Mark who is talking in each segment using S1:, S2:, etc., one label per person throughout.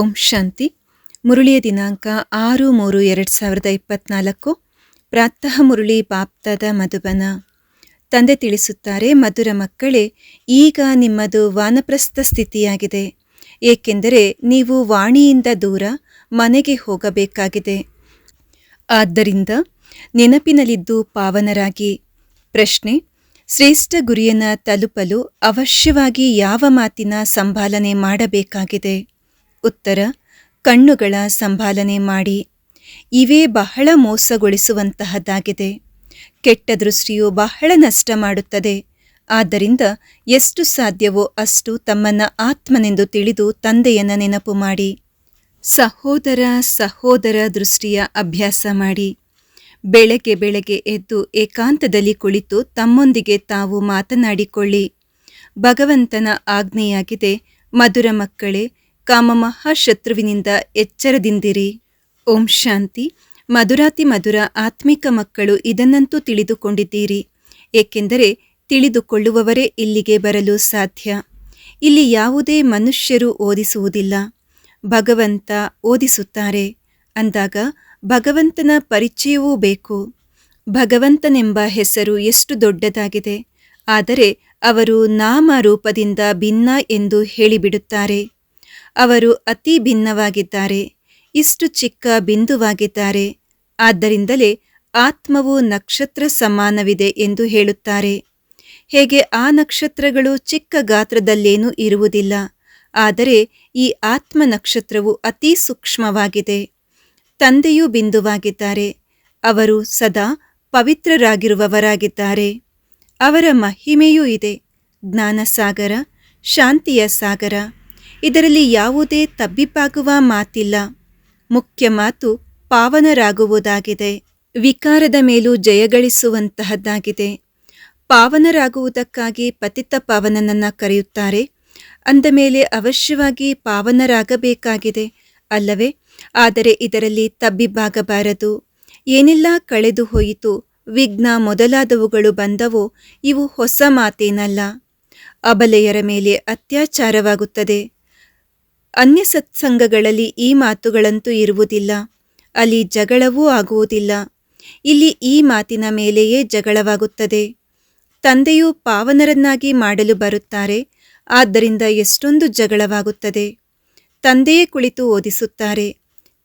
S1: ಓಂ ಶಾಂತಿ. ಮುರುಳಿಯ ದಿನಾಂಕ ಆರು ಮೂರು ಎರಡು ಸಾವಿರದ ಇಪ್ಪತ್ನಾಲ್ಕು. ಪ್ರಾತಃ ಮುರುಳಿ ಬಾಪ್ತದ ಮಧುಬನ. ತಂದೆ ತಿಳಿಸುತ್ತಾರೆ, ಮಧುರ ಮಕ್ಕಳೇ, ಈಗ ನಿಮ್ಮದು ವಾನಪ್ರಸ್ಥ ಸ್ಥಿತಿಯಾಗಿದೆ. ಏಕೆಂದರೆ ನೀವು ವಾಣಿಯಿಂದ ದೂರ ಮನೆಗೆ ಹೋಗಬೇಕಾಗಿದೆ. ಆದ್ದರಿಂದ ನೆನಪಿನಲ್ಲಿದ್ದು ಪಾವನರಾಗಿ. ಪ್ರಶ್ನೆ, ಶ್ರೇಷ್ಠ ಗುರಿಯನ್ನು ತಲುಪಲು ಅವಶ್ಯವಾಗಿ ಯಾವ ಮಾತಿನ ಸಂಭಾಲನೆ ಮಾಡಬೇಕಾಗಿದೆ? ಉತ್ತರ, ಕಣ್ಣುಗಳ ಸಂಭಾಲನೆ ಮಾಡಿ. ಇವೇ ಬಹಳ ಮೋಸಗೊಳಿಸುವಂತಹದ್ದಾಗಿದೆ. ಕೆಟ್ಟ ದೃಷ್ಟಿಯು ಬಹಳ ನಷ್ಟ ಮಾಡುತ್ತದೆ. ಆದ್ದರಿಂದ ಎಷ್ಟು ಸಾಧ್ಯವೋ ಅಷ್ಟು ತಮ್ಮನ್ನ ಆತ್ಮನೆಂದು ತಿಳಿದು ತಂದೆಯನ್ನ ನೆನಪು ಮಾಡಿ. ಸಹೋದರ ಸಹೋದರ ದೃಷ್ಟಿಯ ಅಭ್ಯಾಸ ಮಾಡಿ. ಬೆಳಗ್ಗೆ ಬೆಳಗ್ಗೆ ಎದ್ದು ಏಕಾಂತದಲ್ಲಿ ಕುಳಿತು ತಮ್ಮೊಂದಿಗೆ ತಾವು ಮಾತನಾಡಿಕೊಳ್ಳಿ. ಭಗವಂತನ ಆಜ್ಞೆಯಾಗಿದೆ, ಮಧುರ ಮಕ್ಕಳೇ ಕಾಮ ಮಹಾಶತ್ರುವಿನಿಂದ ಎಚ್ಚರದಿಂದಿರಿ. ಓಂ ಶಾಂತಿ. ಮಧುರಾತಿ ಮಧುರ ಆತ್ಮಿಕ ಮಕ್ಕಳು ಇದನ್ನಂತೂ ತಿಳಿದುಕೊಂಡಿದ್ದೀರಿ. ಏಕೆಂದರೆ ತಿಳಿದುಕೊಳ್ಳುವವರೇ ಇಲ್ಲಿಗೆ ಬರಲು ಸಾಧ್ಯ. ಇಲ್ಲಿ ಯಾವುದೇ ಮನುಷ್ಯರು ಓದಿಸುವುದಿಲ್ಲ. ಭಗವಂತ ಓದಿಸುತ್ತಾರೆ. ಅಂದಾಗ ಭಗವಂತನ ಪರಿಚಯವೂ ಬೇಕು. ಭಗವಂತನೆಂಬ ಹೆಸರು ಎಷ್ಟು ದೊಡ್ಡದಾಗಿದೆ. ಆದರೆ ಅವರು ನಾಮ ರೂಪದಿಂದ ಭಿನ್ನ ಎಂದು ಹೇಳಿಬಿಡುತ್ತಾರೆ. ಅವರು ಅತಿ ಭಿನ್ನವಾಗಿದ್ದಾರೆ. ಇಷ್ಟು ಚಿಕ್ಕ ಬಿಂದುವಾಗಿದ್ದಾರೆ. ಆದ್ದರಿಂದಲೇ ಆತ್ಮವು ನಕ್ಷತ್ರ ಸಮಾನವಿದೆ ಎಂದು ಹೇಳುತ್ತಾರೆ. ಹೇಗೆ ಆ ನಕ್ಷತ್ರಗಳು ಚಿಕ್ಕ ಗಾತ್ರದಲ್ಲೇನೂ ಇರುವುದಿಲ್ಲ. ಆದರೆ ಈ ಆತ್ಮ ನಕ್ಷತ್ರವು ಅತಿ ಸೂಕ್ಷ್ಮವಾಗಿದೆ. ತಂದೆಯೂ ಬಿಂದುವಾಗಿದ್ದಾರೆ. ಅವರು ಸದಾ ಪವಿತ್ರರಾಗಿರುವವರಾಗಿದ್ದಾರೆ. ಅವರ ಮಹಿಮೆಯೂ ಇದೆ. ಜ್ಞಾನಸಾಗರ, ಶಾಂತಿಯ ಸಾಗರ. ಇದರಲ್ಲಿ ಯಾವುದೇ ತಬ್ಬಿಬ್ಬಾಗುವ ಮಾತಿಲ್ಲ. ಮುಖ್ಯ ಮಾತು ಪಾವನರಾಗುವುದಾಗಿದೆ. ವಿಕಾರದ ಮೇಲೂ ಜಯಗಳಿಸುವಂತಹದ್ದಾಗಿದೆ ಪಾವನರಾಗುವುದಕ್ಕಾಗಿ ಪತಿತ ಪಾವನನನ್ನ ಕರೆಯುತ್ತಾರೆ. ಅಂದ ಮೇಲೆ ಅವಶ್ಯವಾಗಿ ಪಾವನರಾಗಬೇಕಾಗಿದೆ. ಅಲ್ಲವೇ, ಆದರೆ ಇದರಲ್ಲಿ ತಬ್ಬಿಬ್ಬಾಗಬಾರದು ಏನೆಲ್ಲ ಕಳೆದು ಹೋಯಿತು, ವಿಘ್ನ ಮೊದಲಾದವುಗಳು ಬಂದವೋ, ಇವು ಹೊಸ ಮಾತೇನಲ್ಲ. ಅಬಲೆಯರ ಮೇಲೆ ಅತ್ಯಾಚಾರವಾಗುತ್ತದೆ. ಅನ್ಯ ಸತ್ಸಂಗಗಳಲ್ಲಿ ಈ ಮಾತುಗಳಂತೂ ಇರುವುದಿಲ್ಲ. ಅಲ್ಲಿ ಜಗಳವೂ ಆಗುವುದಿಲ್ಲ. ಇಲ್ಲಿ ಈ ಮಾತಿನ ಮೇಲೆಯೇ ಜಗಳವಾಗುತ್ತದೆ. ತಂದೆಯು ಪಾವನರನ್ನಾಗಿ ಮಾಡಲು ಬರುತ್ತಾರೆ. ಆದ್ದರಿಂದ ಎಷ್ಟೊಂದು ಜಗಳವಾಗುತ್ತದೆ. ತಂದೆಯೇ ಕುಳಿತು ಓದಿಸುತ್ತಾರೆ.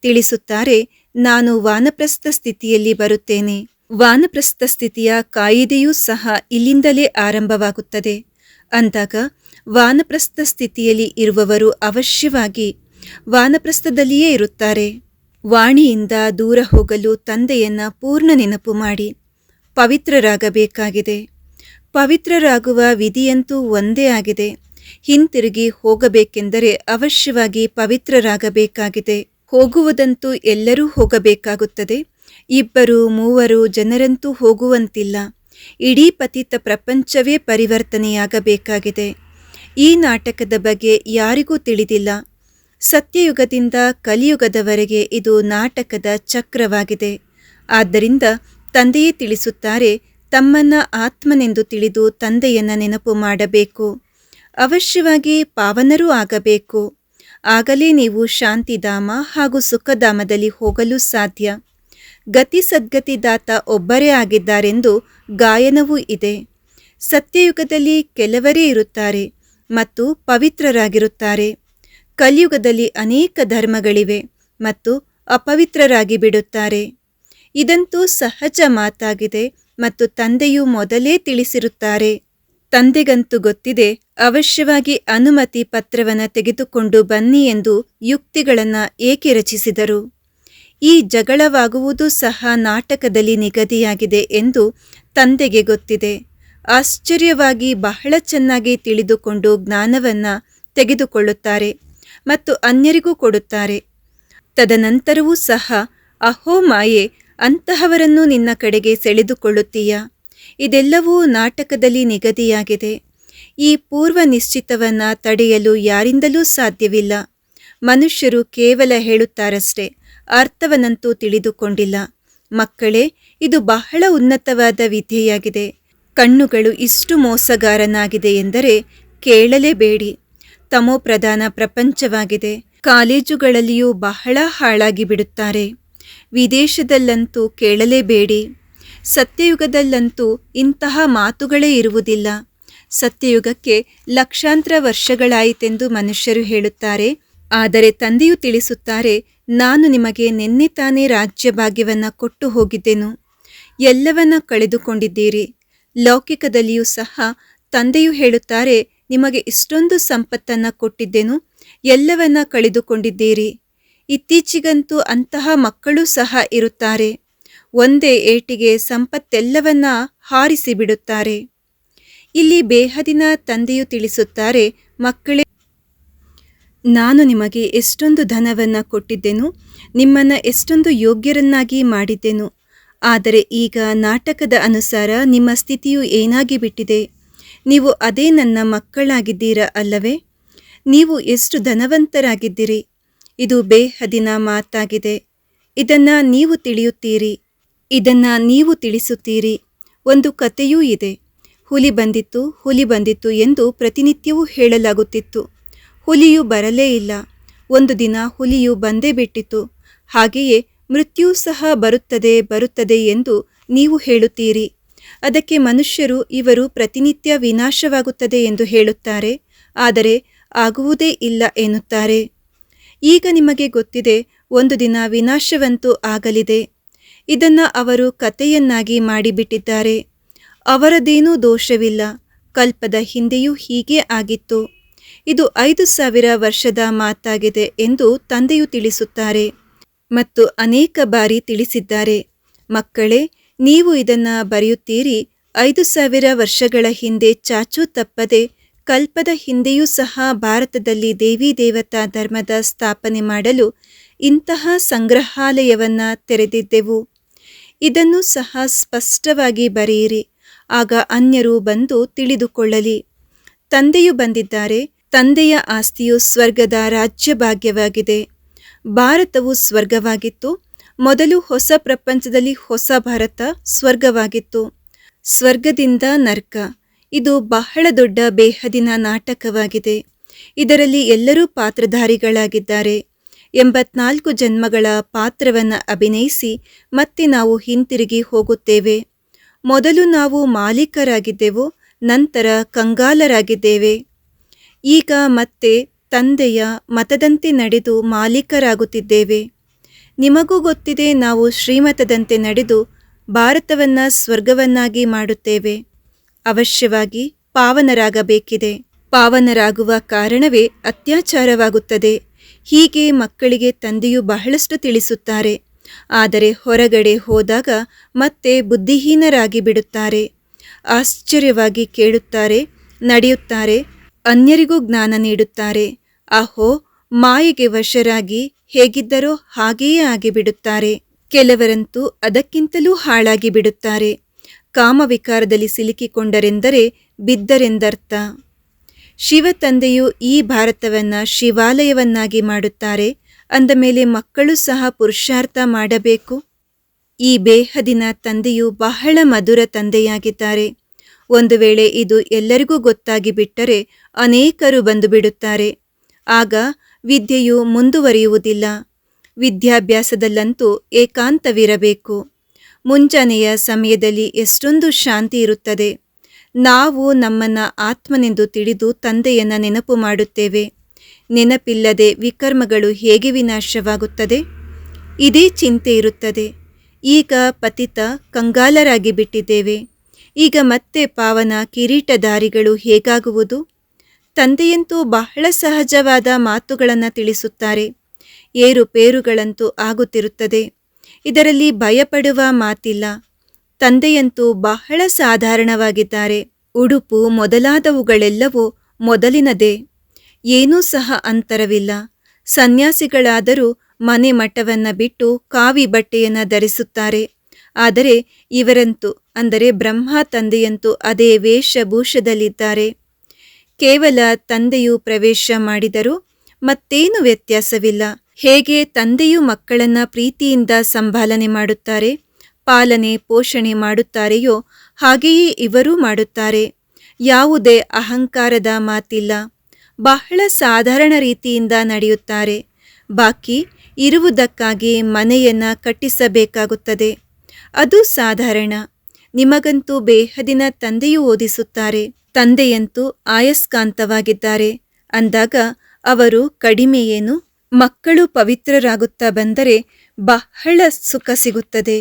S1: ತಿಳಿಸುತ್ತಾರೆ, ನಾನು ವಾನಪ್ರಸ್ಥ ಸ್ಥಿತಿಯಲ್ಲಿ ಬರುತ್ತೇನೆ. ವಾನಪ್ರಸ್ಥ ಸ್ಥಿತಿಯ ಕಾಯಿದೆಯೂ ಸಹ ಇಲ್ಲಿಂದಲೇ ಆರಂಭವಾಗುತ್ತದೆ. ಅಂದಾಗ ವಾನಪ್ರಸ್ಥ ಸ್ಥಿತಿಯಲ್ಲಿ ಇರುವವರು ಅವಶ್ಯವಾಗಿ ವಾನಪ್ರಸ್ಥದಲ್ಲಿಯೇ ಇರುತ್ತಾರೆ. ವಾಣಿಯಿಂದ ದೂರ ಹೋಗಲು ತಂದೆಯನ್ನ ಪೂರ್ಣ ನೆನಪು ಮಾಡಿ. ಪವಿತ್ರರಾಗಬೇಕಾಗಿದೆ. ಪವಿತ್ರರಾಗುವ ವಿಧಿಯಂತೂ ಒಂದೇ ಆಗಿದೆ. ಹಿಂತಿರುಗಿ ಹೋಗಬೇಕೆಂದರೆ ಅವಶ್ಯವಾಗಿ ಪವಿತ್ರರಾಗಬೇಕಾಗಿದೆ. ಹೋಗುವುದಂತೂ ಎಲ್ಲರೂ ಹೋಗಬೇಕಾಗುತ್ತದೆ. ಇಬ್ಬರು ಮೂವರು ಜನರಂತೂ ಹೋಗುವಂತಿಲ್ಲ. ಇಡೀ ಪತಿತ ಪ್ರಪಂಚವೇ ಪರಿವರ್ತನೆಯಾಗಬೇಕಾಗಿದೆ. ಈ ನಾಟಕದ ಬಗ್ಗೆ ಯಾರಿಗೂ ತಿಳಿದಿಲ್ಲ. ಸತ್ಯಯುಗದಿಂದ ಕಲಿಯುಗದವರೆಗೆ ಇದು ನಾಟಕದ ಚಕ್ರವಾಗಿದೆ. ಆದ್ದರಿಂದ ತಂದೆಯೇ ತಿಳಿಸುತ್ತಾರೆ, ತಮ್ಮನ್ನ ಆತ್ಮನೆಂದು ತಿಳಿದು ತಂದೆಯನ್ನ ನೆನಪು ಮಾಡಬೇಕು. ಅವಶ್ಯವಾಗಿ ಪಾವನರೂ ಆಗಬೇಕು. ಆಗಲೇ ನೀವು ಶಾಂತಿಧಾಮ ಹಾಗೂ ಸುಖಧಾಮದಲ್ಲಿ ಹೋಗಲು ಸಾಧ್ಯ. ಗತಿ ಸದ್ಗತಿದಾತ ಒಬ್ಬರೇ ಆಗಿದ್ದಾರೆಂದು ಗಾಯನವೂ ಇದೆ. ಸತ್ಯಯುಗದಲ್ಲಿ ಕೆಲವರೇ ಇರುತ್ತಾರೆ. ಮತ್ತು ಪವಿತ್ರರಾಗಿರುತ್ತಾರೆ. ಕಲಿಯುಗದಲ್ಲಿ ಅನೇಕ ಧರ್ಮಗಳಿವೆ ಮತ್ತು ಅಪವಿತ್ರರಾಗಿ ಬಿಡುತ್ತಾರೆ. ಇದಂತೂ ಸಹಜ ಮಾತಾಗಿದೆ ಮತ್ತು ತಂದೆಯು ಮೊದಲೇ ತಿಳಿಸಿರುತ್ತಾರೆ. ತಂದೆಗಂತೂ ಗೊತ್ತಿದೆ, ಅವಶ್ಯವಾಗಿ ಅನುಮತಿ ಪತ್ರವನ್ನು ತೆಗೆದುಕೊಂಡು ಬನ್ನಿ ಎಂದು ಯುಕ್ತಿಗಳನ್ನು ಏಕೆ ರಚಿಸಿದರು? ಈ ಜಗಳವಾಗುವುದು ಸಹ ನಾಟಕದಲ್ಲಿ ನಿಗದಿಯಾಗಿದೆ ಎಂದು ತಂದೆಗೆ ಗೊತ್ತಿದೆ. ಆಶ್ಚರ್ಯವಾಗಿ ಬಹಳ ಚೆನ್ನಾಗಿ ತಿಳಿದುಕೊಂಡು ಜ್ಞಾನವನ್ನು ತೆಗೆದುಕೊಳ್ಳುತ್ತಾರೆ ಮತ್ತು ಅನ್ಯರಿಗೂ ಕೊಡುತ್ತಾರೆ. ತದನಂತರವೂ ಸಹ, ಅಹೋ ಮಾಯೆ, ಅಂತಹವರನ್ನು ನಿನ್ನ ಕಡೆಗೆ ಸೆಳೆದುಕೊಳ್ಳುತ್ತೀಯ? ಇದೆಲ್ಲವೂ ನಾಟಕದಲ್ಲಿ ನಿಗದಿಯಾಗಿದೆ. ಈ ಪೂರ್ವ ನಿಶ್ಚಿತವನ್ನು ತಡೆಯಲು ಯಾರಿಂದಲೂ ಸಾಧ್ಯವಿಲ್ಲ. ಮನುಷ್ಯರು ಕೇವಲ ಹೇಳುತ್ತಾರಷ್ಟೇ, ಅರ್ಥವನ್ನಂತೂ ತಿಳಿದುಕೊಂಡಿಲ್ಲ. ಮಕ್ಕಳೇ, ಇದು ಬಹಳ ಉನ್ನತವಾದ ವಿದ್ಯೆಯಾಗಿದೆ. ಕಣ್ಣುಗಳು ಇಷ್ಟು ಮೋಸಗಾರನಾಗಿದೆ ಎಂದರೆ ಕೇಳಲೇಬೇಡಿ. ತಮೋ ಪ್ರಧಾನ ಪ್ರಪಂಚವಾಗಿದೆ. ಕಾಲೇಜುಗಳಲ್ಲಿಯೂ ಬಹಳ ಹಾಳಾಗಿ ಬಿಡುತ್ತಾರೆ. ವಿದೇಶದಲ್ಲಂತೂ ಕೇಳಲೇಬೇಡಿ. ಸತ್ಯಯುಗದಲ್ಲಂತೂ ಇಂತಹ ಮಾತುಗಳೇ ಇರುವುದಿಲ್ಲ. ಸತ್ಯಯುಗಕ್ಕೆ ಲಕ್ಷಾಂತರ ವರ್ಷಗಳಾಯಿತೆಂದು ಮನುಷ್ಯರು ಹೇಳುತ್ತಾರೆ. ಆದರೆ ತಂದೆಯು ತಿಳಿಸುತ್ತಾರೆ, ನಾನು ನಿಮಗೆ ನಿನ್ನೆ ತಾನೇ ರಾಜ್ಯಭಾಗ್ಯವನ್ನು ಕೊಟ್ಟು ಹೋಗಿದ್ದೆನು. ಎಲ್ಲವನ್ನ ಕಳೆದುಕೊಂಡಿದ್ದೀರಿ. ಲೌಕಿಕದಲ್ಲಿಯೂ ಸಹ ತಂದೆಯು ಹೇಳುತ್ತಾರೆ, ನಿಮಗೆ ಇಷ್ಟೊಂದು ಸಂಪತ್ತನ್ನು ಕೊಟ್ಟಿದ್ದೆನು, ಎಲ್ಲವನ್ನ ಕಳೆದುಕೊಂಡಿದ್ದೀರಿ. ಇತ್ತೀಚೆಗಂತೂ ಅಂತಹ ಮಕ್ಕಳು ಸಹ ಇರುತ್ತಾರೆ. ಒಂದೇ ಏಟಿಗೆ ಸಂಪತ್ತೆಲ್ಲವನ್ನ ಹಾರಿಸಿ ಬಿಡುತ್ತಾರೆ ಇಲ್ಲಿ ಬೇಹದಿನ ತಂದೆಯು ತಿಳಿಸುತ್ತಾರೆ, ಮಕ್ಕಳೇ, ನಾನು ನಿಮಗೆ ಎಷ್ಟೊಂದು ಧನವನ್ನು ಕೊಟ್ಟಿದ್ದೆನು, ನಿಮ್ಮನ್ನು ಎಷ್ಟೊಂದು ಯೋಗ್ಯರನ್ನಾಗಿ ಮಾಡಿದ್ದೆನು. ಆದರೆ ಈಗ ನಾಟಕದ ಅನುಸಾರ ನಿಮ್ಮ ಸ್ಥಿತಿಯು ಏನಾಗಿ ಬಿಟ್ಟಿದೆ? ನೀವು ಅದೇ ನನ್ನ ಮಕ್ಕಳಾಗಿದ್ದೀರಾ ಅಲ್ಲವೇ? ನೀವು ಎಷ್ಟು ಧನವಂತರಾಗಿದ್ದೀರಿ? ಇದು ಬೇಹದಿನ ಮಾತಾಗಿದೆ. ಇದನ್ನು ನೀವು ತಿಳಿಯುತ್ತೀರಿ. ಇದನ್ನು ನೀವು ತಿಳಿಸುತ್ತೀರಿ. ಒಂದು ಕಥೆಯೂ ಇದೆ. ಹುಲಿ ಬಂದಿತ್ತು ಹುಲಿ ಬಂದಿತ್ತು ಎಂದು ಪ್ರತಿನಿತ್ಯವೂ ಹೇಳಲಾಗುತ್ತಿತ್ತು. ಹುಲಿಯು ಬರಲೇ ಇಲ್ಲ. ಒಂದು ದಿನ ಹುಲಿಯು ಬಂದೇ ಬಿಟ್ಟಿತು ಹಾಗೆಯೇ ಮೃತ್ಯು ಸಹ ಬರುತ್ತದೆ ಬರುತ್ತದೆ ಎಂದು ನೀವು ಹೇಳುತ್ತೀರಿ. ಅದಕ್ಕೆ ಮನುಷ್ಯರು ಇವರು ಪ್ರತಿನಿತ್ಯ ವಿನಾಶವಾಗುತ್ತದೆ ಎಂದು ಹೇಳುತ್ತಾರೆ, ಆದರೆ ಆಗುವುದೇ ಇಲ್ಲ ಎನ್ನುತ್ತಾರೆ. ಈಗ ನಿಮಗೆ ಗೊತ್ತಿದೆ, ಒಂದು ದಿನ ವಿನಾಶವಂತೂ ಆಗಲಿದೆ. ಇದನ್ನು ಅವರು ಕಥೆಯನ್ನಾಗಿ ಮಾಡಿಬಿಟ್ಟಿದ್ದಾರೆ. ಅವರದೇನೂ ದೋಷವಿಲ್ಲ, ಕಲ್ಪದ ಹಿಂದೆಯೂ ಹೀಗೆ ಆಗಿತ್ತು. ಇದು ಐದು ಸಾವಿರ ವರ್ಷದ ಮಾತಾಗಿದೆ ಎಂದು ತಂದೆಯು ತಿಳಿಸುತ್ತಾರೆ. ಮತ್ತು ಅನೇಕ ಬಾರಿ ತಿಳಿಸಿದ್ದಾರೆ. ಮಕ್ಕಳೇ, ನೀವು ಇದನ್ನು ಬರೆಯುತ್ತೀರಿ. ಐದು ಸಾವಿರ ವರ್ಷಗಳ ಹಿಂದೆ ಚಾಚು ತಪ್ಪದೆ ಕಲ್ಪದ ಹಿಂದೆಯೂ ಸಹ ಭಾರತದಲ್ಲಿ ದೇವಿ ದೇವತಾ ಧರ್ಮದ ಸ್ಥಾಪನೆ ಮಾಡಲು ಇಂತಹ ಸಂಗ್ರಹಾಲಯವನ್ನು ತೆರೆದಿದ್ದೆವು. ಇದನ್ನು ಸಹ ಸ್ಪಷ್ಟವಾಗಿ ಬರೆಯಿರಿ. ಆಗ ಅನ್ಯರು ಬಂದು ತಿಳಿದುಕೊಳ್ಳಲಿ. ತಂದೆಯು ಬಂದಿದ್ದಾರೆ. ತಂದೆಯ ಆಸ್ತಿಯು ಸ್ವರ್ಗದ ರಾಜ್ಯ ಭಾಗ್ಯವಾಗಿದೆ ಭಾರತವು ಸ್ವರ್ಗವಾಗಿತ್ತು. ಮೊದಲು ಹೊಸ ಪ್ರಪಂಚದಲ್ಲಿ ಹೊಸ ಭಾರತ ಸ್ವರ್ಗವಾಗಿತ್ತು. ಸ್ವರ್ಗದಿಂದ ನರ್ಕ. ಇದು ಬಹಳ ದೊಡ್ಡ ಬೇಹದಿನ ನಾಟಕವಾಗಿದೆ. ಇದರಲ್ಲಿ ಎಲ್ಲರೂ ಪಾತ್ರಧಾರಿಗಳಾಗಿದ್ದಾರೆ. ಎಂಬತ್ನಾಲ್ಕು ಜನ್ಮಗಳ ಪಾತ್ರವನ್ನು ಅಭಿನಯಿಸಿ ಮತ್ತೆ ನಾವು ಹಿಂತಿರುಗಿ ಹೋಗುತ್ತೇವೆ. ಮೊದಲು ನಾವು ಮಾಲೀಕರಾಗಿದ್ದೆವು, ನಂತರ ಕಂಗಾಲರಾಗಿದ್ದೇವೆ. ಈಗ ಮತ್ತೆ ತಂದೆಯ ಮತದಂತೆ ನಡೆದು ಮಾಲೀಕರಾಗುತ್ತಿದ್ದೇವೆ. ನಿಮಗೂ ಗೊತ್ತಿದೆ ನಾವು ಶ್ರೀಮತದಂತೆ ನಡೆದು ಭಾರತವನ್ನು ಸ್ವರ್ಗವನ್ನಾಗಿ ಮಾಡುತ್ತೇವೆ. ಅವಶ್ಯವಾಗಿ ಪಾವನರಾಗಬೇಕಿದೆ. ಪಾವನರಾಗುವ ಕಾರಣವೇ ಅತ್ಯಾಚಾರವಾಗುತ್ತದೆ. ಹೀಗೆ ಮಕ್ಕಳಿಗೆ ತಂದೆಯು ಬಹಳಷ್ಟು ತಿಳಿಸುತ್ತಾರೆ. ಆದರೆ ಹೊರಗಡೆ ಹೋದಾಗ ಮತ್ತೆ ಬುದ್ಧಿಹೀನರಾಗಿ ಬಿಡುತ್ತಾರೆ ಆಶ್ಚರ್ಯವಾಗಿ ಕೇಳುತ್ತಾರೆ, ನಡೆಯುತ್ತಾರೆ, ಅನ್ಯರಿಗೂ ಜ್ಞಾನ ನೀಡುತ್ತಾರೆ. ಅಹೋ, ಮಾಯೆಗೆ ವಶರಾಗಿ ಹೇಗಿದ್ದರೋ ಹಾಗೆಯೇ ಆಗಿಬಿಡುತ್ತಾರೆ. ಕೆಲವರಂತೂ ಅದಕ್ಕಿಂತಲೂ ಹಾಳಾಗಿ ಬಿಡುತ್ತಾರೆ. ಕಾಮವಿಕಾರದಲ್ಲಿ ಸಿಲುಕಿಕೊಂಡರೆಂದರೆ ಬಿದ್ದರೆಂದರ್ಥ. ಶಿವ ತಂದೆಯು ಈ ಭಾರತವನ್ನ ಶಿವಾಲಯವನ್ನಾಗಿ ಮಾಡುತ್ತಾರೆ. ಅಂದ ಮೇಲೆ ಮಕ್ಕಳು ಸಹ ಪುರುಷಾರ್ಥ ಮಾಡಬೇಕು. ಈ ಬೇಹದಿನ ತಂದೆಯು ಬಹಳ ಮಧುರ ತಂದೆಯಾಗಿದ್ದಾರೆ. ಒಂದು ವೇಳೆ ಇದು ಎಲ್ಲರಿಗೂ ಗೊತ್ತಾಗಿ ಬಿಟ್ಟರೆ ಅನೇಕರು ಬಂದು ಬಿಡುತ್ತಾರೆ ಆಗ ವಿದ್ಯೆಯು ಮುಂದುವರಿಯುವುದಿಲ್ಲ. ವಿದ್ಯಾಭ್ಯಾಸದಲ್ಲಂತೂ ಏಕಾಂತವಿರಬೇಕು. ಮುಂಜಾನೆಯ ಸಮಯದಲ್ಲಿ ಎಷ್ಟೊಂದು ಶಾಂತಿ ಇರುತ್ತದೆ. ನಾವು ನಮ್ಮನ್ನು ಆತ್ಮನೆಂದು ತಿಳಿದು ತಂದೆಯನ್ನು ನೆನಪು ಮಾಡುತ್ತೇವೆ. ನೆನಪಿಲ್ಲದೆ ವಿಕರ್ಮಗಳು ಹೇಗೆ ವಿನಾಶವಾಗುತ್ತದೆ? ಇದೇ ಚಿಂತೆ ಇರುತ್ತದೆ. ಈಗ ಪತಿತ ಕಂಗಾಲರಾಗಿ ಬಿಟ್ಟಿದ್ದೇವೆ. ಈಗ ಮತ್ತೆ ಪಾವನ ಕಿರೀಟಧಾರಿಗಳು ಹೇಗಾಗುವುದು? ತಂದೆಯಂತೂ ಬಹಳ ಸಹಜವಾದ ಮಾತುಗಳನ್ನು ತಿಳಿಸುತ್ತಾರೆ. ಏರುಪೇರುಗಳಂತೂ ಆಗುತ್ತಿರುತ್ತದೆ. ಇದರಲ್ಲಿ ಭಯಪಡುವ ಮಾತಿಲ್ಲ. ತಂದೆಯಂತೂ ಬಹಳ ಸಾಧಾರಣವಾಗಿದ್ದಾರೆ. ಉಡುಪು ಮೊದಲಾದವುಗಳೆಲ್ಲವೂ ಮೊದಲಿನದೇ. ಏನೂ ಸಹ ಅಂತರವಿಲ್ಲ. ಸನ್ಯಾಸಿಗಳಾದರೂ ಮನೆ ಮಠವನ್ನು ಬಿಟ್ಟು ಕಾವಿ ಬಟ್ಟೆಯನ್ನು ಧರಿಸುತ್ತಾರೆ. ಆದರೆ ಇವರಂತೂ, ಅಂದರೆ ಬ್ರಹ್ಮ ತಂದೆಯಂತೂ ಅದೇ ವೇಷಭೂಷದಲ್ಲಿದ್ದಾರೆ. ಕೇವಲ ತಂದೆಯು ಪ್ರವೇಶ ಮಾಡಿದರು ಮತ್ತೇನು ವ್ಯತ್ಯಾಸವಿಲ್ಲ. ಹೇಗೆ ತಂದೆಯು ಮಕ್ಕಳನ್ನ ಪ್ರೀತಿಯಿಂದ ಸಂಭಾಲನೆ ಮಾಡುತ್ತಾರೆ, ಪಾಲನೆ, ಪೋಷಣೆ ಮಾಡುತ್ತಾರೆಯೋ ಹಾಗೆಯೇ ಇವರೂ ಮಾಡುತ್ತಾರೆ. ಯಾವುದೇ ಅಹಂಕಾರದ ಮಾತಿಲ್ಲ. ಬಹಳ ಸಾಧಾರಣ ರೀತಿಯಿಂದ ನಡೆಯುತ್ತಾರೆ. ಬಾಕಿ ಇರುವುದಕ್ಕಾಗಿ ಮನೆಯನ್ನು ಕಟ್ಟಿಸಬೇಕಾಗುತ್ತದೆ. ಅದು ಸಾಧಾರಣ. ನಿಮಗಂತೂ ಬೇಹದಿನ ತಂದೆಯು ಓದಿಸುತ್ತಾರೆ. ತಂದೆಯಂತೂ ಆಯಸ್ಕಾಂತವಾಗಿದ್ದಾರೆ. ಅಂದಾಗ ಅವರು ಕಡಿಮೆ ಏನು? ಮಕ್ಕಳು ಪವಿತ್ರರಾಗುತ್ತಾ ಬಂದರೆ ಬಹಳ ಸುಖ ಸಿಗುತ್ತದೆ.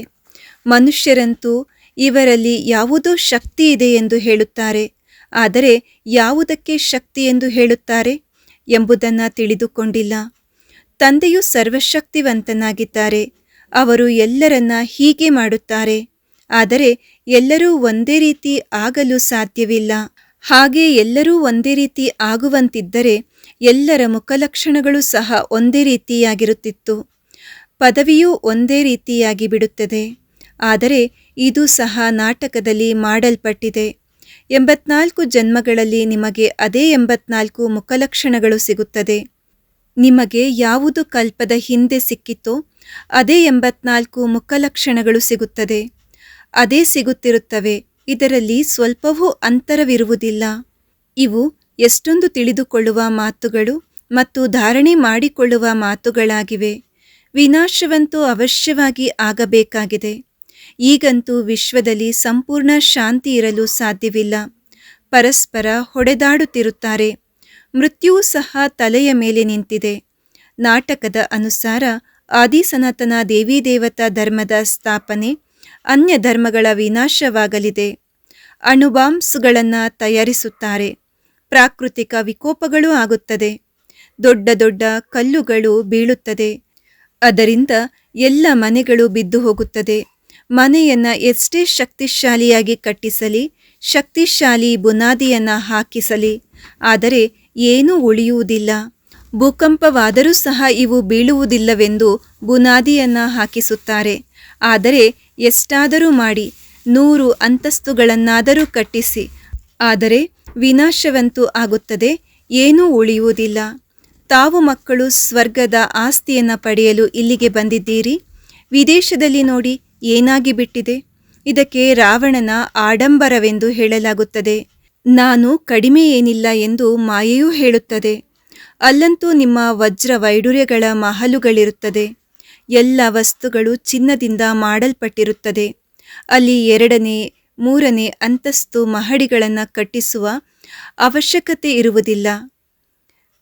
S1: ಮನುಷ್ಯರಂತೂ ಇವರಲ್ಲಿ ಯಾವುದೋ ಶಕ್ತಿ ಇದೆ ಎಂದು ಹೇಳುತ್ತಾರೆ. ಆದರೆ ಯಾವುದಕ್ಕೆ ಶಕ್ತಿ ಎಂದು ಹೇಳುತ್ತಾರೆ ಎಂಬುದನ್ನು ತಿಳಿದುಕೊಂಡಿಲ್ಲ. ತಂದೆಯು ಸರ್ವಶಕ್ತಿವಂತನಾಗಿದ್ದಾರೆ. ಅವರು ಎಲ್ಲರನ್ನ ಹೀಗೆ ಮಾಡುತ್ತಾರೆ. ಆದರೆ ಎಲ್ಲರೂ ಒಂದೇ ರೀತಿ ಆಗಲು ಸಾಧ್ಯವಿಲ್ಲ. ಹಾಗೆ ಎಲ್ಲರೂ ಒಂದೇ ರೀತಿ ಆಗುವಂತಿದ್ದರೆ ಎಲ್ಲರ ಮುಖಲಕ್ಷಣಗಳು ಸಹ ಒಂದೇ ರೀತಿಯಾಗಿರುತ್ತಿತ್ತು. ಪದವಿಯೂ ಒಂದೇ ರೀತಿಯಾಗಿ ಬಿಡುತ್ತದೆ. ಆದರೆ ಇದು ಸಹ ನಾಟಕದಲ್ಲಿ ಮಾಡಲ್ಪಟ್ಟಿದೆ. ಎಂಬತ್ನಾಲ್ಕು ಜನ್ಮಗಳಲ್ಲಿ ನಿಮಗೆ ಅದೇ ಎಂಬತ್ನಾಲ್ಕು ಮುಖಲಕ್ಷಣಗಳು ಸಿಗುತ್ತದೆ. ನಿಮಗೆ ಯಾವುದು ಕಲ್ಪದ ಹಿಂದೆ ಸಿಕ್ಕಿತೋ ಅದೇ ಎಂಬತ್ನಾಲ್ಕು ಮುಖಲಕ್ಷಣಗಳು ಸಿಗುತ್ತದೆ. ಅದೇ ಸಿಗುತ್ತಿರುತ್ತವೆ. ಇದರಲ್ಲಿ ಸ್ವಲ್ಪವೂ ಅಂತರವಿರುವುದಿಲ್ಲ. ಇವು ಎಷ್ಟೊಂದು ತಿಳಿದುಕೊಳ್ಳುವ ಮಾತುಗಳು ಮತ್ತು ಧಾರಣೆ ಮಾಡಿಕೊಳ್ಳುವ ಮಾತುಗಳಾಗಿವೆ. ವಿನಾಶವಂತೂ ಅವಶ್ಯವಾಗಿ ಆಗಬೇಕಾಗಿದೆ. ಈಗಂತೂ ವಿಶ್ವದಲ್ಲಿ ಸಂಪೂರ್ಣ ಶಾಂತಿ ಇರಲು ಸಾಧ್ಯವಿಲ್ಲ. ಪರಸ್ಪರ ಹೊಡೆದಾಡುತ್ತಿರುತ್ತಾರೆ. ಮೃತ್ಯುವು ಸಹ ತಲೆಯ ಮೇಲೆ ನಿಂತಿದೆ. ನಾಟಕದ ಅನುಸಾರ ಆದಿಸನಾತನ ದೇವಿ ದೇವತಾ ಧರ್ಮದ ಸ್ಥಾಪನೆ ಅನ್ಯ ಧರ್ಮಗಳ ವಿನಾಶವಾಗಲಿದೆ. ಅಣುಬಾಂಬ್ಸ್ಗಳನ್ನು ತಯಾರಿಸುತ್ತಾರೆ. ಪ್ರಾಕೃತಿಕ ವಿಕೋಪಗಳು ಆಗುತ್ತದೆ. ದೊಡ್ಡ ದೊಡ್ಡ ಕಲ್ಲುಗಳು ಬೀಳುತ್ತದೆ. ಅದರಿಂದ ಎಲ್ಲ ಮನೆಗಳು ಬಿದ್ದು ಹೋಗುತ್ತದೆ. ಮನೆಯನ್ನು ಎಷ್ಟೇ ಶಕ್ತಿಶಾಲಿಯಾಗಿ ಕಟ್ಟಿಸಲಿ, ಶಕ್ತಿಶಾಲಿ ಬುನಾದಿಯನ್ನು ಹಾಕಿಸಲಿ, ಆದರೆ ಏನೂ ಉಳಿಯುವುದಿಲ್ಲ. ಭೂಕಂಪವಾದರೂ ಸಹ ಇವು ಬೀಳುವುದಿಲ್ಲವೆಂದು ಬುನಾದಿಯನ್ನು ಹಾಕಿಸುತ್ತಾರೆ. ಆದರೆ ಎಷ್ಟಾದರೂ ಮಾಡಿ, ನೂರು ಅಂತಸ್ತುಗಳನ್ನಾದರೂ ಕಟ್ಟಿಸಿ, ಆದರೆ ವಿನಾಶವಂತೂ ಆಗುತ್ತದೆ, ಏನೂ ಉಳಿಯುವುದಿಲ್ಲ. ತಾವು ಮಕ್ಕಳು ಸ್ವರ್ಗದ ಆಸ್ತಿಯನ್ನು ಪಡೆಯಲು ಇಲ್ಲಿಗೆ ಬಂದಿದ್ದೀರಿ? ವಿದೇಶದಲ್ಲಿ ನೋಡಿ ಏನಾಗಿ ಬಿಟ್ಟಿದೆ? ಇದಕ್ಕೆ ರಾವಣನ ಆಡಂಬರವೆಂದು ಹೇಳಲಾಗುತ್ತದೆ. ನಾನು ಕಡಿಮೆ ಏನಿಲ್ಲ ಎಂದು ಮಾಯೆಯೂ ಹೇಳುತ್ತದೆ. ಅಲ್ಲಂತೂ ನಿಮ್ಮ ವಜ್ರ ವೈಡೂರ್ಯಗಳ ಮಹಲುಗಳಿರುತ್ತದೆ. ಎಲ್ಲ ವಸ್ತುಗಳು ಚಿನ್ನದಿಂದ ಮಾಡಲ್ಪಟ್ಟಿರುತ್ತದೆ. ಅಲ್ಲಿ ಎರಡನೇ, ಮೂರನೇ ಅಂತಸ್ತು ಮಹಡಿಗಳನ್ನು ಕಟ್ಟಿಸುವ ಅವಶ್ಯಕತೆ ಇರುವುದಿಲ್ಲ.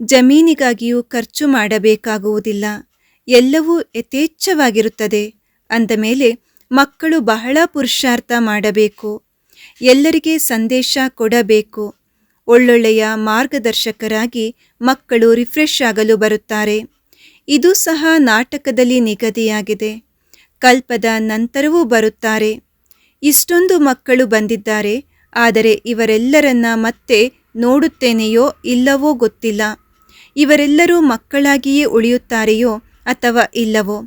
S1: ಜಮೀನಿಗಾಗಿಯೂ ಖರ್ಚು ಮಾಡಬೇಕಾಗುವುದಿಲ್ಲ. ಎಲ್ಲವೂ ಯಥೇಚ್ಛವಾಗಿರುತ್ತದೆ. ಅಂದ ಮೇಲೆ ಮಕ್ಕಳು ಬಹಳ ಪುರುಷಾರ್ಥ ಮಾಡಬೇಕು. ಎಲ್ಲರಿಗೆ ಸಂದೇಶ ಕೊಡಬೇಕು. ಒಳ್ಳೊಳ್ಳೆಯ ಮಾರ್ಗದರ್ಶಕರಾಗಿ ಮಕ್ಕಳು ರಿಫ್ರೆಶ್ ಆಗಲು ಬರುತ್ತಾರೆ. ಇದು ಸಹ ನಾಟಕದಲ್ಲಿ ನಿಗದಿಯಾಗಿದೆ. ಕಲ್ಪದ ನಂತರವೂ ಬರುತ್ತಾರೆ. ಇಷ್ಟೊಂದು ಮಕ್ಕಳು ಬಂದಿದ್ದಾರೆ. ಆದರೆ ಇವರೆಲ್ಲರನ್ನ ಮತ್ತೆ ನೋಡುತ್ತೇನೆಯೋ ಇಲ್ಲವೋ ಗೊತ್ತಿಲ್ಲ. ಇವರೆಲ್ಲರೂ ಮಕ್ಕಳಾಗಿಯೇ ಉಳಿಯುತ್ತಾರೆಯೋ ಅಥವಾ ಇಲ್ಲವೋ?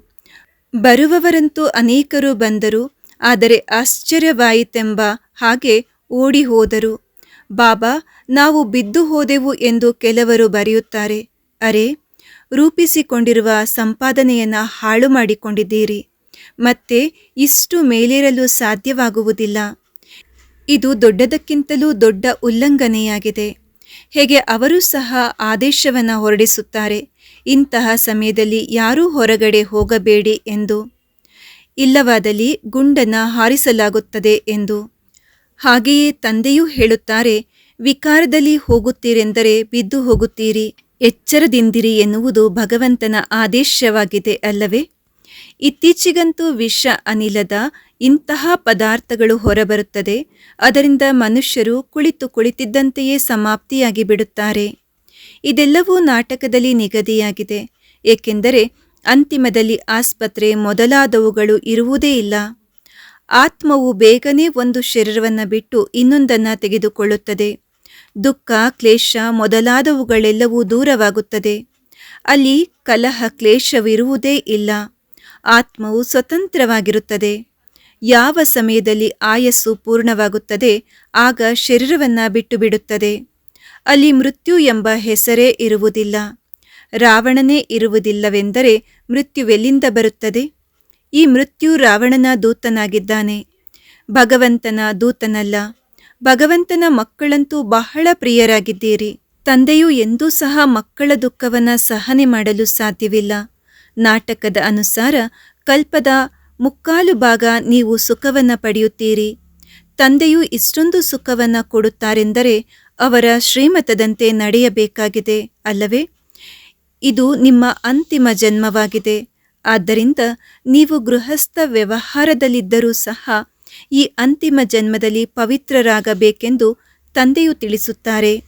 S1: ಬರುವವರಂತೂ ಅನೇಕರು ಬಂದರು. ಆದರೆ ಆಶ್ಚರ್ಯವಾಯಿತೆಂಬ ಹಾಗೆ ಓಡಿ ಹೋದರು. ಬಾಬಾ, ನಾವು ಬಿದ್ದು ಹೋದೆವು ಎಂದು ಕೆಲವರು ಬರೆಯುತ್ತಾರೆ. ಅರೆ ರೂಪಿಸಿಕೊಂಡಿರುವ ಸಂಪಾದನೆಯನ್ನು ಹಾಳು ಮಾಡಿಕೊಂಡಿದ್ದೀರಿ. ಮತ್ತೆ ಇಷ್ಟು ಮೇಲೇರಲು ಸಾಧ್ಯವಾಗುವುದಿಲ್ಲ. ಇದು ದೊಡ್ಡದಕ್ಕಿಂತಲೂ ದೊಡ್ಡ ಉಲ್ಲಂಘನೆಯಾಗಿದೆ. ಹೇಗೆ ಅವರು ಸಹ ಆದೇಶವನ್ನು ಹೊರಡಿಸುತ್ತಾರೆ. ಇಂತಹ ಸಮಯದಲ್ಲಿ ಯಾರೂ ಹೊರಗಡೆ ಹೋಗಬೇಡಿ ಎಂದು. ಇಲ್ಲವಾದಲ್ಲಿ ಗುಂಡನ್ನು ಹಾರಿಸಲಾಗುತ್ತದೆ ಎಂದು. ಹಾಗೆಯೇ ತಂದೆಯೂ ಹೇಳುತ್ತಾರೆ, ವಿಕಾರದಲ್ಲಿ ಹೋಗುತ್ತೀರೆಂದರೆ ಬಿದ್ದು ಹೋಗುತ್ತೀರಿ. ಎಚ್ಚರದಿಂದಿರಿ ಎನ್ನುವುದು ಭಗವಂತನ ಆದೇಶವಾಗಿದೆ ಅಲ್ಲವೇ? ಇತ್ತೀಚೆಗಂತೂ ವಿಷ ಅನಿಲದ ಇಂತಹ ಪದಾರ್ಥಗಳು ಹೊರಬರುತ್ತದೆ, ಅದರಿಂದ ಮನುಷ್ಯರು ಕುಳಿತು ಕುಳಿತಿದ್ದಂತೆಯೇ ಸಮಾಪ್ತಿಯಾಗಿ ಬಿಡುತ್ತಾರೆ. ಇದೆಲ್ಲವೂ ನಾಟಕದಲ್ಲಿ ನಿಗದಿಯಾಗಿದೆ, ಏಕೆಂದರೆ ಅಂತಿಮದಲ್ಲಿ ಆಸ್ಪತ್ರೆ ಮೊದಲಾದವುಗಳು ಇರುವುದೇ ಇಲ್ಲ. ಆತ್ಮವು ಬೇಗನೆ ಒಂದು ಶರೀರವನ್ನು ಬಿಟ್ಟು ಇನ್ನೊಂದನ್ನು ತೆಗೆದುಕೊಳ್ಳುತ್ತದೆ. ದುಃಖ, ಕ್ಲೇಶ ಮೊದಲಾದವುಗಳೆಲ್ಲವೂ ದೂರವಾಗುತ್ತದೆ. ಅಲ್ಲಿ ಕಲಹ, ಕ್ಲೇಶವಿರುವುದೇ ಇಲ್ಲ. ಆತ್ಮವು ಸ್ವತಂತ್ರವಾಗಿರುತ್ತದೆ. ಯಾವ ಸಮಯದಲ್ಲಿ ಆಯಸ್ಸು ಪೂರ್ಣವಾಗುತ್ತದೆ, ಆಗ ಶರೀರವನ್ನು ಬಿಟ್ಟು ಬಿಡುತ್ತದೆ ಅಲ್ಲಿ ಮೃತ್ಯು ಎಂಬ ಹೆಸರೇ ಇರುವುದಿಲ್ಲ. ರಾವಣನೇ ಇರುವುದಿಲ್ಲವೆಂದರೆ ಮೃತ್ಯುವೆಲ್ಲಿಂದ ಬರುತ್ತದೆ? ಈ ಮೃತ್ಯು ರಾವಣನ ದೂತನಾಗಿದ್ದಾನೆ. ಭಗವಂತನ ದೂತನಲ್ಲ. ಭಗವಂತನ ಮಕ್ಕಳಂತೂ ಬಹಳ ಪ್ರಿಯರಾಗಿದ್ದೀರಿ. ತಂದೆಯು ಎಂದೂ ಸಹ ಮಕ್ಕಳ ದುಃಖವನ್ನು ಸಹನೆ ಮಾಡಲು ಸಾಧ್ಯವಿಲ್ಲ. ನಾಟಕದ ಅನುಸಾರ ಕಲ್ಪದ ಮುಕ್ಕಾಲು ಭಾಗ ನೀವು ಸುಖವನ್ನು ಪಡೆಯುತ್ತೀರಿ. ತಂದೆಯು ಇಷ್ಟೊಂದು ಸುಖವನ್ನು ಕೊಡುತ್ತಾರೆಂದರೆ ಅವರ ಶ್ರೀಮತದಂತೆ ನಡೆಯಬೇಕಾಗಿದೆ, ಅಲ್ಲವೇ? ಇದು ನಿಮ್ಮ ಅಂತಿಮ ಜನ್ಮವಾಗಿದೆ. ಆದ್ದರಿಂದ ನೀವು ಗೃಹಸ್ಥ ವ್ಯವಹಾರದಲ್ಲಿದ್ದರೂ ಸಹ ಈ ಅಂತಿಮ ಜನ್ಮದಲ್ಲಿ ಪವಿತ್ರರಾಗಬೇಕೆಂದು ತಂದೆಯು ತಿಳಿಸುತ್ತಾರೆ.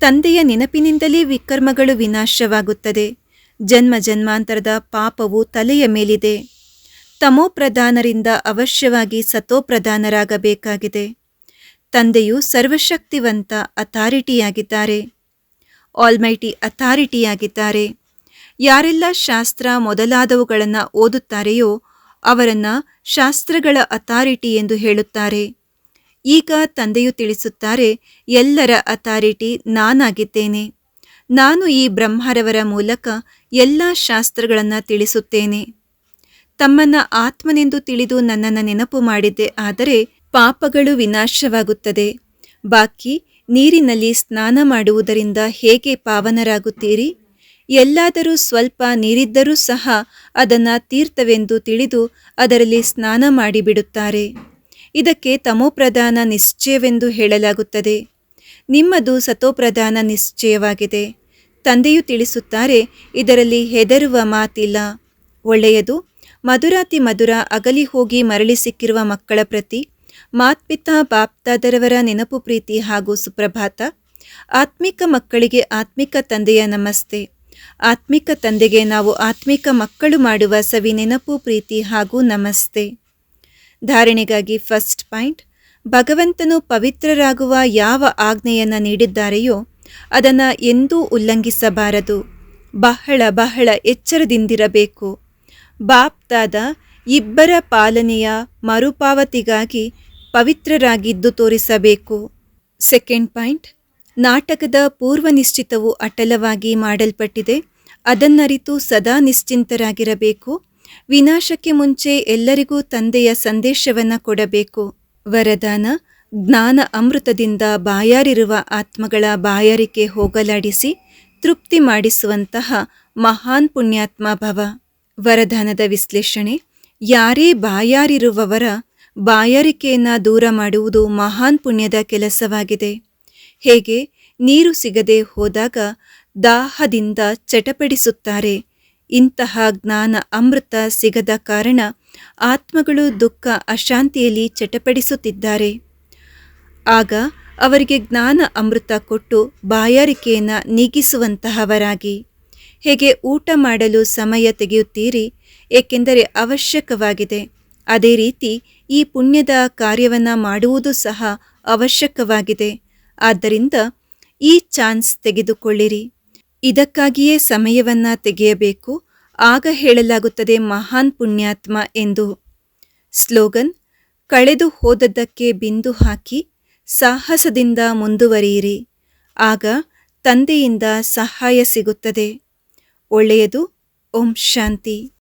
S1: ತಂದೆಯ ನೆನಪಿನಿಂದಲೇ ವಿಕರ್ಮಗಳು ವಿನಾಶವಾಗುತ್ತದೆ. ಜನ್ಮ ಜನ್ಮಾಂತರದ ಪಾಪವು ತಲೆಯ ಮೇಲಿದೆ. ತಮೋಪ್ರಧಾನರಿಂದ ಅವಶ್ಯವಾಗಿ ಸತೋಪ್ರಧಾನರಾಗಬೇಕಾಗಿದೆ. ತಂದೆಯು ಸರ್ವಶಕ್ತಿವಂತ ಅಥಾರಿಟಿಯಾಗಿದ್ದಾರೆ. ಆಲ್ಮೈಟಿ ಅಥಾರಿಟಿಯಾಗಿದ್ದಾರೆ. ಯಾರೆಲ್ಲ ಶಾಸ್ತ್ರ ಮೊದಲಾದವುಗಳನ್ನು ಓದುತ್ತಾರೆಯೋ ಅವರನ್ನು ಶಾಸ್ತ್ರಗಳ ಅಥಾರಿಟಿ ಎಂದು ಹೇಳುತ್ತಾರೆ. ಈಗ ತಂದೆಯು ತಿಳಿಸುತ್ತಾರೆ, ಎಲ್ಲರ ಅಥಾರಿಟಿ ನಾನಾಗಿದ್ದೇನೆ. ನಾನು ಈ ಬ್ರಹ್ಮರವರ ಮೂಲಕ ಎಲ್ಲ ಶಾಸ್ತ್ರಗಳನ್ನು ತಿಳಿಸುತ್ತೇನೆ. ತಮ್ಮನ್ನ ಆತ್ಮನೆಂದು ತಿಳಿದು ನನ್ನನ್ನು ನೆನಪು ಮಾಡಿದ್ದೆ ಆದರೆ ಪಾಪಗಳು ವಿನಾಶವಾಗುತ್ತದೆ. ಬಾಕಿ ನೀರಿನಲ್ಲಿ ಸ್ನಾನ ಮಾಡುವುದರಿಂದ ಹೇಗೆ ಪಾವನರಾಗುತ್ತೀರಿ? ಎಲ್ಲಾದರೂ ಸ್ವಲ್ಪ ನೀರಿದ್ದರೂ ಸಹ ಅದನ್ನು ತೀರ್ಥವೆಂದು ತಿಳಿದು ಅದರಲ್ಲಿ ಸ್ನಾನ ಮಾಡಿಬಿಡುತ್ತಾರೆ. ಇದಕ್ಕೆ ತಮೋಪ್ರಧಾನ ನಿಶ್ಚಯವೆಂದು ಹೇಳಲಾಗುತ್ತದೆ. ನಿಮ್ಮದು ಸತೋಪ್ರಧಾನ ನಿಶ್ಚಯವಾಗಿದೆ. ತಂದೆಯು ತಿಳಿಸುತ್ತಾರೆ, ಇದರಲ್ಲಿ ಹೆದರುವ ಮಾತಿಲ್ಲ. ಒಳ್ಳೆಯದು, ಮಧುರಾತಿ ಮಧುರ ಅಗಲಿ ಹೋಗಿ ಮರಳಿ ಸಿಕ್ಕಿರುವ ಮಕ್ಕಳ ಪ್ರತಿ, ಮಾತ್ಪಿತ ಬಾಪ್ತಾದರವರ ನೆನಪು ಪ್ರೀತಿ ಹಾಗೂ ಸುಪ್ರಭಾತ, ಆತ್ಮಿಕ ಮಕ್ಕಳಿಗೆ ಆತ್ಮಿಕ ತಂದೆಯ ನಮಸ್ತೆ. ಆತ್ಮಿಕ ತಂದೆಗೆ ನಾವು ಆತ್ಮಿಕ ಮಕ್ಕಳು ಮಾಡುವ ಸವಿ ನೆನಪು, ಪ್ರೀತಿ ಹಾಗೂ ನಮಸ್ತೆ. ಧಾರಣೆಗಾಗಿ ಫಸ್ಟ್ ಪಾಯಿಂಟ್, ಭಗವಂತನು ಪವಿತ್ರರಾಗುವ ಯಾವ ಆಜ್ಞೆಯನ್ನು ನೀಡಿದ್ದಾರೆಯೋ ಅದನ್ನು ಎಂದೂ ಉಲ್ಲಂಘಿಸಬಾರದು. ಬಹಳ ಬಹಳ ಎಚ್ಚರದಿಂದಿರಬೇಕು. ಬಾಪ್ತಾದ ಇಬ್ಬರ ಪಾಲನೆಯ ಮರುಪಾವತಿಗಾಗಿ ಪವಿತ್ರರಾಗಿದ್ದು ತೋರಿಸಬೇಕು. ಸೆಕೆಂಡ್ ಪಾಯಿಂಟ್ ನಾಟಕದ ಪೂರ್ವ ನಿಶ್ಚಿತವು ಅಟಲವಾಗಿ ಮಾಡಲ್ಪಟ್ಟಿದೆ. ಅದನ್ನರಿತು ಸದಾ ನಿಶ್ಚಿಂತರಾಗಿರಬೇಕು. ವಿನಾಶಕ್ಕೆ ಮುಂಚೆ ಎಲ್ಲರಿಗೂ ತಂದೆಯ ಸಂದೇಶವನ್ನು ಕೊಡಬೇಕು. ವರದಾನ, ಜ್ಞಾನ ಅಮೃತದಿಂದ ಬಾಯಾರಿರುವ ಆತ್ಮಗಳ ಬಾಯಾರಿಕೆ ಹೋಗಲಾಡಿಸಿ ತೃಪ್ತಿ ಮಾಡಿಸುವಂತಹ ಮಹಾನ್ ಪುಣ್ಯಾತ್ಮ ಭವ. ವರದಾನದ ವಿಶ್ಲೇಷಣೆ, ಯಾರೇ ಬಾಯಾರಿರುವವರ ಬಾಯಾರಿಕೆಯನ್ನು ದೂರ ಮಾಡುವುದು ಮಹಾನ್ ಪುಣ್ಯದ ಕೆಲಸವಾಗಿದೆ. ಹೇಗೆ ನೀರು ಸಿಗದೆ ಹೋದಾಗ ದಾಹದಿಂದ ಚಟಪಡಿಸುತ್ತಾರೆ. ಇಂತಹ ಜ್ಞಾನ ಅಮೃತ ಸಿಗದ ಕಾರಣ ಆತ್ಮಗಳು ದುಃಖ ಅಶಾಂತಿಯಲ್ಲಿ ಚಟಪಡಿಸುತ್ತಿದ್ದಾರೆ. ಆಗ ಅವರಿಗೆ ಜ್ಞಾನ ಅಮೃತ ಕೊಟ್ಟು ಬಾಯಾರಿಕೆಯನ್ನು ನೀಗಿಸುವಂತಹವರಾಗಿ. ಹೇಗೆ ಊಟ ಮಾಡಲು ಸಮಯ ತೆಗೆಯುತ್ತೀರಿ? ಏಕೆಂದರೆ ಅವಶ್ಯಕವಾಗಿದೆ. ಅದೇ ರೀತಿ ಈ ಪುಣ್ಯದ ಕಾರ್ಯವನ್ನು ಮಾಡುವುದು ಸಹ ಅವಶ್ಯಕವಾಗಿದೆ. ಆದ್ದರಿಂದ ಈ ಚಾನ್ಸ್ ತೆಗೆದುಕೊಳ್ಳಿರಿ. ಇದಕ್ಕಾಗಿಯೇ ಸಮಯವನ್ನ ತೆಗೆಯಬೇಕು. ಆಗ ಹೇಳಲಾಗುತ್ತದೆ ಮಹಾನ್ ಪುಣ್ಯಾತ್ಮ ಎಂದು. ಸ್ಲೋಗನ್, ಕಳೆದು ಹೋದದ್ದಕ್ಕೆ ಬಿಂದು ಹಾಕಿ ಸಾಹಸದಿಂದ ಮುಂದುವರಿಯಿರಿ. ಆಗ ತಂದೆಯಿಂದ ಸಹಾಯ ಸಿಗುತ್ತದೆ. ಒಳ್ಳೆಯದು. ಓಂ ಶಾಂತಿ.